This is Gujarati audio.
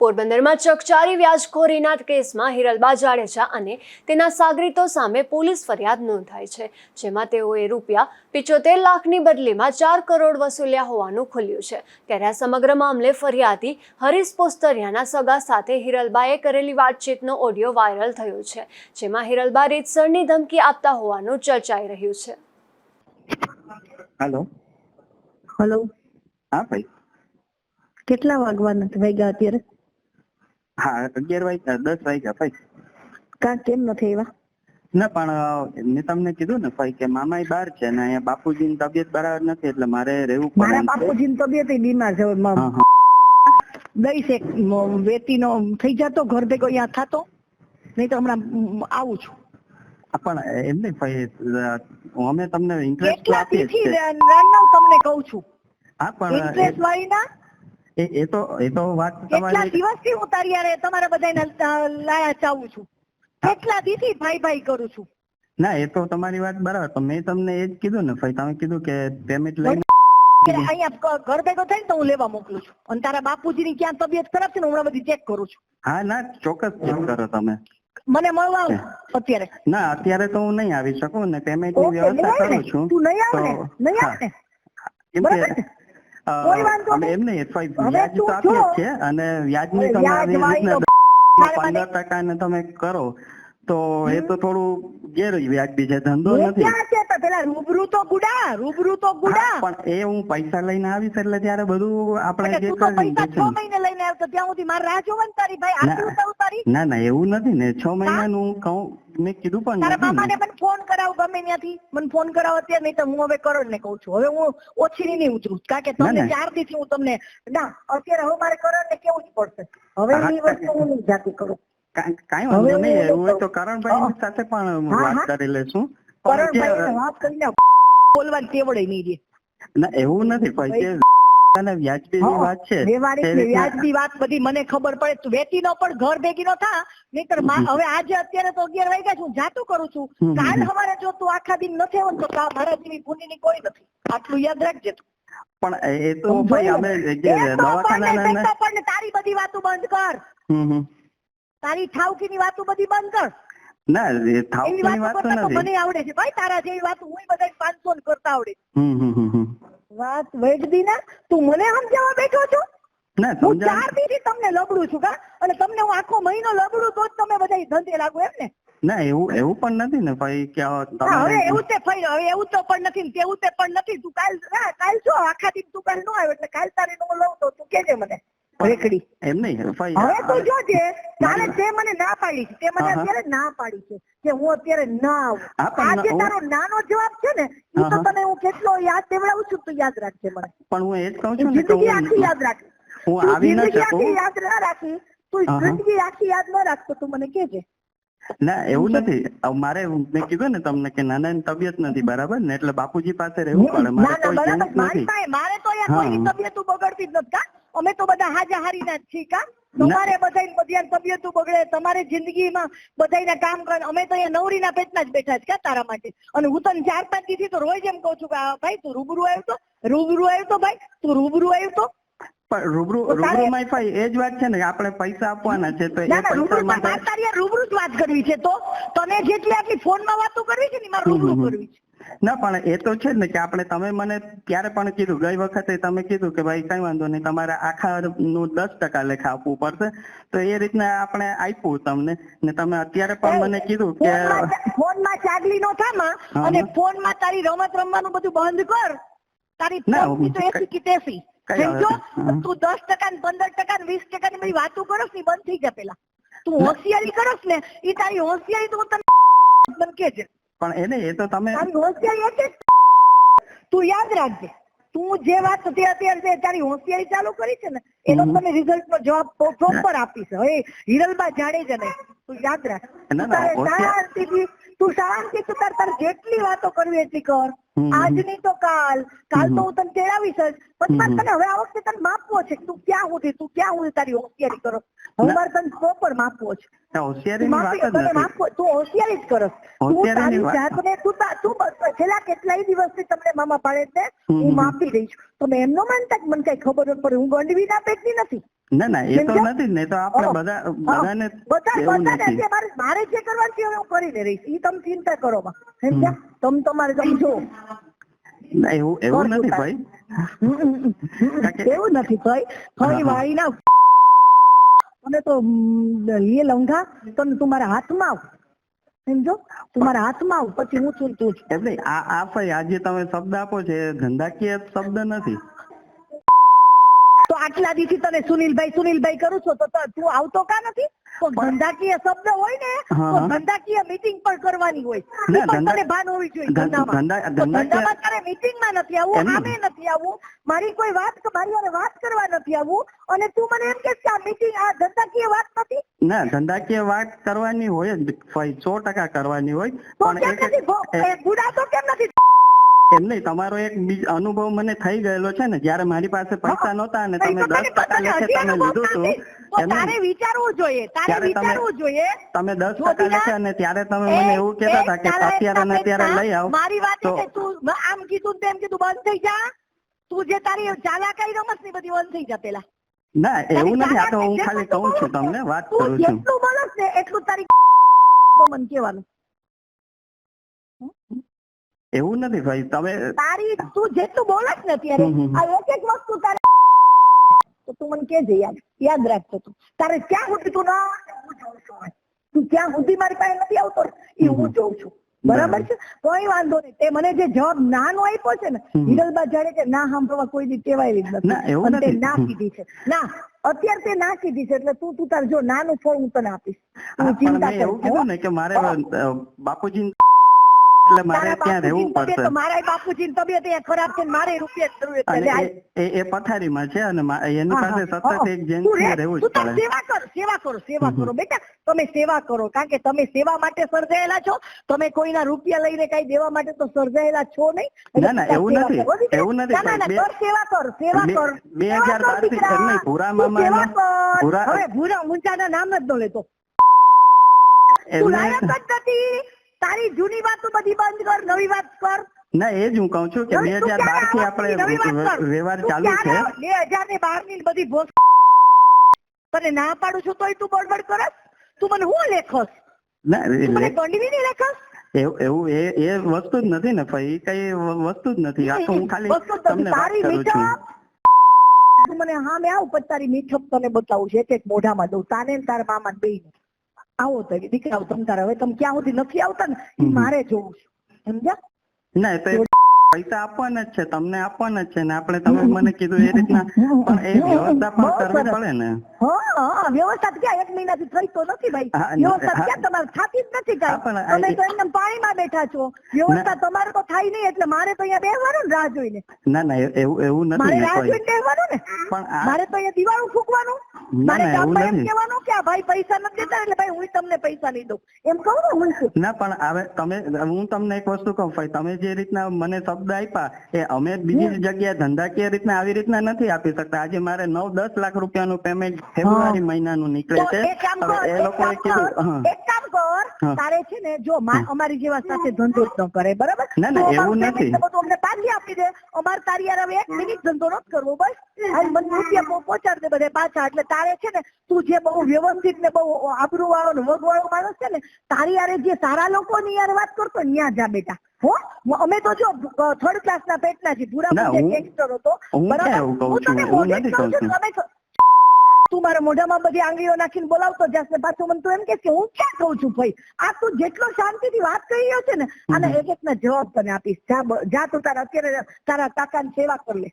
પોરબંદરમાં ચકચારી વ્યાજખોરીના કેસમાં હિરલબા જાડેજા અને તેના સાગરીતો સામે પોલીસ ફરિયાદ નોંધાઈ છે જેમાં તેઓએ રૂપિયા પિચોતેર લાખની બદલીમાં ચાર કરોડ વસૂલ્યા હોવાનું ખુલ્યું છે. ત્યારે આ સમગ્ર મામલે ફરિયાદી હરીશ પોસ્તરિયાના સગા સાથે હિરલબાએ કરેલી વાતચીતનો ઓડિયો વાયરલ થયો છે જેમાં હિરલબા રીતસરની ધમકી આપતા હોવાનું ચર્ચાઈ રહ્યું છે. હેલો. હેલો. હા ભાઈ. કેટલા વાગવાના વાગ્યા અત્યારે? હા અગિયાર વાગ્યા દસ વાગ્યા ભાઈ કા કેમ નથી આવ્યા? ના પણ મેં તમને કીધું ને ભાઈ કે મામાય બાર છે ને અહીંયા બાપુજીની તબિયત બરાબર નથી એટલે મારે રહેવું પડે મારા ની. તબિયત બીમાર છે દઈશ એક વેતી નો થઈ જતો ઘર ભેગો અહીંયા થતો? નહીં તો હમણાં આવું છું. પણ એમ નહીં ભાઈ અમે તમને ઇન્ટરેસ્ટ આપીએ જ થી છે. રાનના તમને કહું છું. હા પણ ઇન્ટરેસ્ટ વાળી ના એ એ તો એ તો વાત કેટલા દિવસથી હું તારી હારે તમારા બધાને લાયા ચાવું છું. કેટલા દીથી ભાઈ ભાઈ કરું છું? ના એ તો તમારી વાત બરાબર તો મેં તમને એ જ કીધું ને ભાઈ તમે કીધું કે પેમેન્ટ લઈને અહીંયા ઘર ભેગો થાય ને તો હું લેવા મોકલું છું. અને તારા બાપુજીની ક્યાં તબિયત ખરાબ છે ને હમણાં બધી ચેક કરું છું. હા ના ચોક્કસ ચેક કરો તમે. મને મળવા અત્યારે. ના અત્યારે તો હું નહીં આવી શકું ને પેમેન્ટની વ્યવસ્થા કરું છું. તું નહીં આવે ને? નહીં આવે ને? બરાબર ને? અમે એમ નહીં વ્યાજ તું આપીએ છીએ અને વ્યાજની તમે આવી રીતના પંદર ટકા ને તમે કરો તો એ તો થોડું ગેર વ્યાજબી છે ધંધો નથી. પેલા રૂબરૂ તો ગુડા રૂબરૂ તો ગુડા. પણ એ હું પૈસા લઈને આવીશ એટલે ત્યારે બધું આપણે જે કરી પૈસા છ મહિને લઈને આવતો ત્યાં સુધી મારે રાહ જોવાની તારી ભાઈ. ના. આટલું તારી ના ના એવું નથી ને છ મહિનાનું કહું મેં કીધું પણ તારા મામાને. મને ફોન કરાવ ગમે ત્યાંથી. મને ફોન કરાવ અત્યારે નહીં તો હું હવે કરણ ને કહું છું. હવે હું ઓછી નહીં ઉતરું. કારણ કે તમને ચારથી હું તમને ના અત્યારે હવે મારે કરણ ને કેવું જ પડશે? હવે એ વસ્તુ હું નહીં જાતી કરું. કાંઈ વાંધો નહીં. હું એવું તો કરણભાઈ સાથે પણ વાત. કરી લેશું પણ કરણભાઈ વાત કરીને બોલવાની કેવડે નહીં રે ના એવું નથી અને વ્યાજબી વાત છે. ને વ્યાજબી બધી મને ખબર પડે. તું વેતી નો પણ ઘર ભેગી નો થા નહીતર હવે આજે અત્યારે તો અગિયાર વાગ્યા છું જાતું કરું છું. કાલ હમ. જો તું આખા દિન નથી આવ્યો તો મારા જેવી પુનીની કોઈ નથી. આટલું યાદ રાખજે તું. પણ એ તો ભાઈ અમે જે એ તો પણ દવાખાના પણ તારી બધી વાતો બંધ કર. તારી ઠાવકી ની વાતો બધી બંધ કર. ના એ થાવકીની વાતો નથી. મને આવડે છે. ભાઈ તારા જેવી વાતો હું બધા પાંચસો કરતા આવડે. હમ હમ હમ. વાત વેડદી ના તું મને સમજાવવા બેઠો છો? ના હું ચાર દીથી તમને લબડું છું કા? અને તમને હું આખો મહિનો લબડું તો જ તમે બધા ધંધે લાગુ એમ ને? ના એવું એવું પણ નથી ને ભાઈ કે હવે એવું તે ફરી હવે એવું તો પણ નથી તેવું તે પણ નથી. તું કાલ કાલ જો આખા દિન તું કાલ નો આવ્યો એટલે કાલ તારે નો લઉં તો તું કેજે મને. રેકડી. એમ નહીં હવે તું જોજે તારે તે મને ના પાડી છે તે મને. અત્યારે ના પાડી છે કે હું અત્યારે ના આવું. આજે તારો નાનો જવાબ છે ને એ તો. તને હું કેટલો યાદ દેવડાવું છું તું યાદ રાખજે મને. પણ હું એ જ કહું છું ને જિંદગી આખી યાદ રાખ હું તું આવી ન જિંદગી આખી શકું યાદ ના રાખી તું હા, હા. જિંદગી આખી યાદ ન રાખતો તું મને કેજે ના એવું નથી. મારે મેં કીધું ને તમને કે નાનાની તબિયત નથી બરાબર ને? એટલે બાપુજી પાસે રહેવું પડે. મારે કોઈ તો હા. કોઈની તબિયત બગડતી જ નથી અમે તો બધા હાજા હારીના જ છીએ કા? તમારે બધી તબિયત બગડે તમારે જિંદગીમાં બધાયના કામ કરે અમે તો અહીંયા નવરીના પેટના જ બેઠા છે કા તારા માટે? અને હું તને ચાર પાંચ દીધી તો રોજ એમ કહું છું કે આ ભાઈ તું રૂબરૂ આવ્યો તો? રૂબરૂ આવ્યો તો ભાઈ? તું રૂબરૂ આવ્યો તો? પણ રૂબરૂ રૂબરૂ માં ભાઈ એ જ વાત છે ને આપણે પૈસા આપવાના છે તો એ રૂબરૂ પૈસા તારી રૂબરૂ જ વાત કરવી છે તો? તને જેટલી આટલી ફોનમાં વાતો કરવી છે ને મારે રૂબરૂ. કરવી છે. ના પણ એ તો છે જ ને કે આપણે તમે મને ત્યારે પણ કીધું ગઈ વખતે તમે કીધું કે ભાઈ કઈ વાંધો નહીં તમારે આખા નું દસ ટકા લેખા આપવું પડશે. તો એ રીતના આપણે આપ્યું તમને. ને તમે અત્યારે પણ મને કીધું કે ફોનમાં માં ચાગલી નો થામા અને ફોનમાં તારી રમત રમવાનું બધું બંધ કર. તારી તો એસી કી તેસી. તું દસ ટકા ને પંદર ટકા ને વીસ ટકા ની બધી વાતો કરો ને બંધ થઈ જાય પેલા. તું હોશિયારી કરસ ને એ તારી હોશિયારી તો હું તને કેજે. પણ એને એ તો તમે તું યાદ રાખજે. તું જે વાત તે અત્યારે તારી હોશિયારી ચાલુ કરી છે ને એનો તમે રિઝલ્ટ નો જવાબ પ્રોપર આપીશ. હવે હિરલબા જાડેજા ને તું યાદ રાખ. તું શાંતિથી તું શાંતિ તું તાર તાર જેટલી વાતો કરવી એટલી કર. આજની તો કાલ. કાલ તો હું તને તેડાવીશ જ. પછી તને હવે આ વખતે તને માપવો છે તું ક્યાં સુધી તું ક્યાં સુધી તારી હોશિયારી કરો? હું પણ પ્રોપર માપવો છે. માપવો તું હોશિયારી જ કરસ તું તારી જાતને તું તું છેલ્લા કેટલાય દિવસથી તમને મામા પાડે છે હું માપી રહી છું તમે એમ ન માનતા કે મને કઈ ખબર જ પડે હું ગંડવી ના પેટની નથી. ના ના એ તો નથી ને તો આપણે બધા બધાને બધા બધાને નથી. મારે મારે જે કરવાનું છે હું કરીને રહીશ. ઈ તમે ચિંતા કરો માં સમજ્યા? તમે તમારે સમજો એવું એવું નથી ભાઈ. એવું નથી. ભાઈ ભાઈ વાળી ના તો હમ, લે લંઘા તને તું મારા હાથમાં આવ. સમજો? તું મારા હાથમાં આવ પછી હું છું તું છું આ આ ભાઈ આજે તમે શબ્દ આપો છે ધંધાકીય શબ્દ નથી. આટલા દીથી તને સુનિલભાઈ સુનિલભાઈ કરું છો તો તું આવતો કા નથી? ધંધાકીય શબ્દ હોય ને તો ધંધાકીય મીટિંગ પણ કરવાની હોય. તને ભાન હોવી જોઈએ ધંધામાં. તારે મીટિંગમાં નથી આવવું આમે નથી આવવું. મારી કોઈ વાત મારી વાત કરવા નથી આવવું. અને તું મને એમ કે આ મીટિંગ આ ધંધાકીય વાત નથી. ના ધંધાકીય વાત કરવાની હોય જ. ભાઈ સો ટકા કરવાની હોય. પણ તો કેમ નથી? એમ નહીં તમારો એક અનુભવ મને થઈ ગયેલો છે ને. જ્યારે મારી પાસે પૈસા નહોતા અને તમે દસ ટકા લેખે તમે લીધું હતું તારે વિચારવું જોઈએ. તારે વિચારવું જોઈએ. તમે દસ ટકા લેખે અને ત્યારે તમે મને એવું કહેતા હતા કે અત્યારે ને અત્યારે લઈ આવ. મારી વાત છે તું આમ કીધું તેમ કીધું બંધ થઈ જા. તું જે તારી ચાલાકાઈ રમતની બધી બંધ થઈ જા પેલા. ના એવું નથી આ તો હું ખાલી કહું છું તમને વાત કરું છું. એટલું બોલસ ને એટલું તારી મન કહેવાનું. એવું નથી ભાઈ તમે તારી તું જેટલું બોલસ ને હમ. આ એક એક વસ્તુ તારે તો તું મને કહેજે યાદ યાદ રાખજો તું. તારે ક્યાં સુધી તું ના હું જોઉં છું તું ક્યાં સુધી મારી પાસે નથી આવતો એ હું જોઉં છું. બરાબર છે? કોઈ વાંધો નહીં. તે મને જે જવાબ નાનો આપ્યો છે ને હિરલબા જાણે કે ના સાંભળવા કોઈ દી ટેવાયેલી જ ના, તે નથી. ના કીધી છે. ના અત્યારે તે ના કીધી છે એટલે તું તું તાર જો નાનું ફળ હું તને આપીશ. તું ચિંતા કરું. ને કે મારે બાપુજી એટલે મારે ત્યાં રહેવું પડશે. મારા બાપુજી ની તબિયત અહીંયા ખરાબ છે મારે રૂપિયા જરૂર એટલે એ- પથારીમાં છે અને એની પાસે સતત એક તું જેન્ટ્સને રહેવું જ પડે. સેવા કરો સેવા કરો સેવા કરો બેટા. તમે સેવા કરો કારણ કે તમે સેવા માટે સર્જાયેલા છો. તમે કોઈના રૂપિયા લઈને કઈ દેવા માટે તો સર્જાયેલા છો નહીં. ના, ના, એવું નથી. એવું નથી, ના, ના, સેવા કર સેવા કરો કર. બે સેવા હજાર કર, બારથી દીકરા. નહીં, ભૂરા મામા ભૂરા- હવે ભૂરા ઊંચાના નામ જ ન લેતો. તું લાયક જ નથી. તારી જૂની વાતો બધી બંધ કર નવી વાત કર. ના એ જ હું કહું છું કે બે હવે તું હજાર બાર ક્યારે થી આપણે વ્યવહાર ચાલુ છે. ક્યારે બે હજાર ને બારની બધી ભોસ તને ના પાડું છું તોય તું બળબડ કરસ? તું મને હું લેખસ? ના મને એટલે નહીં લેખસ? એવું એ એ વસ્તુ જ નથી ને ભાઈ કઈ વસ્તુ જ નથી. આ તો હું ખાલી વસ્તુ જ નથી. તમને તારી મીઠપ? તું મને હા મેં આવું પછી તારી મીઠપ તને બતાવું છે. એક એક મોઢામાં દઉં. તાને તારા મામા બે આવો તો દીકરાઓ તમ તારે હવે તમે ક્યાં સુધી નથી આવતા ને? મારે જોવું છે. સમજ્યા? ના તો પૈસા આપવાના જ છે તમને આપવાના જ છે ને આપણે તમે મને કીધું એ રીતના પણ એ વ્યવસ્થા પણ કરવી પડે ને. હા વ્યવસ્થા ક્યાં એક મહિનાથી થઈ તો નથી ભાઈ. વ્યવસ્થા ક્યાં તમારે થતી જ નથી કાંઈ. તમે તો એમને પાણીમાં બેઠા છો. વ્યવસ્થા તમારે તો થાય નહીં એટલે મારે તો અહીંયા બેહવાનું ને રાહ જોઈને. ના ના એવું એવું નથી મારે ને રાહ જોઈને બેહવાનું ને? પણ મારે તો અહીંયા દિવાળું ફૂકવાનું. મારે ગામમાં એમ. કહેવાનું કે આ ભાઈ પૈસા નથી દેતા એટલે ભાઈ હું તમને પૈસા નહીં દઉં. એમ કહું ને હું. ના પણ હવે તમે હું તમને એક વસ્તુ કહું ભાઈ તમે જે રીતના મને શબ્દ આપ્યા એ અમે બીજી જગ્યાએ ધંધાકીય રીતના આવી રીતના નથી આપી શકતા. આજે મારે નવ દસ લાખ રૂપિયાનું પેમેન્ટ ફેબ્રુઆરી મહિનાનું નીકળે છે. એ લોકો લોકોએ કીધું એક કામ કર તારે છે ને જો અમારી જેવા સાથે ધંધો જ ન કરે બરાબર? ના, ના, એવું નથી. બધું અમને પાછી આપી દે. અમારે તારી યાર હવે એક મિનિટ ધંધો નથી કરવો બસ. અને મને રૂપિયા પહુ- પહોંચાડી દે બધે પાછા. એટલે તારે છે ને તું જે બહુ વ્યવસ્થિત ને બહુ આબરૂ વાળો ને વગ વાળો માણસ છે ને તારી યારે જે સારા લોકોની યાર વાત કરતો ને જા બેટા. હો? અમે તો જો થર્ડ ક્લાસ ના પેટના ના, જે હું- ગેંગસ્ટર હતો. બરાબર ક્યાં એવું કહું હું છું? તને એવું મોઢે જ નથી કહું કહું છું છું. તમે તો- મારા મોઢામાં બધી આંગળીઓ નાખીને બોલાવતો જાસ ને પાછું મને તું એમ કે હું ક્યાં કહું છું ભાઈ? આ તું જેટલો શાંતિથી વાત કરી રહ્યો છે ને આના એક એક ના જવાબ તને આપીશ. જા જા તું તારા અત્યારે તારા કાકાની સેવા કરી લે.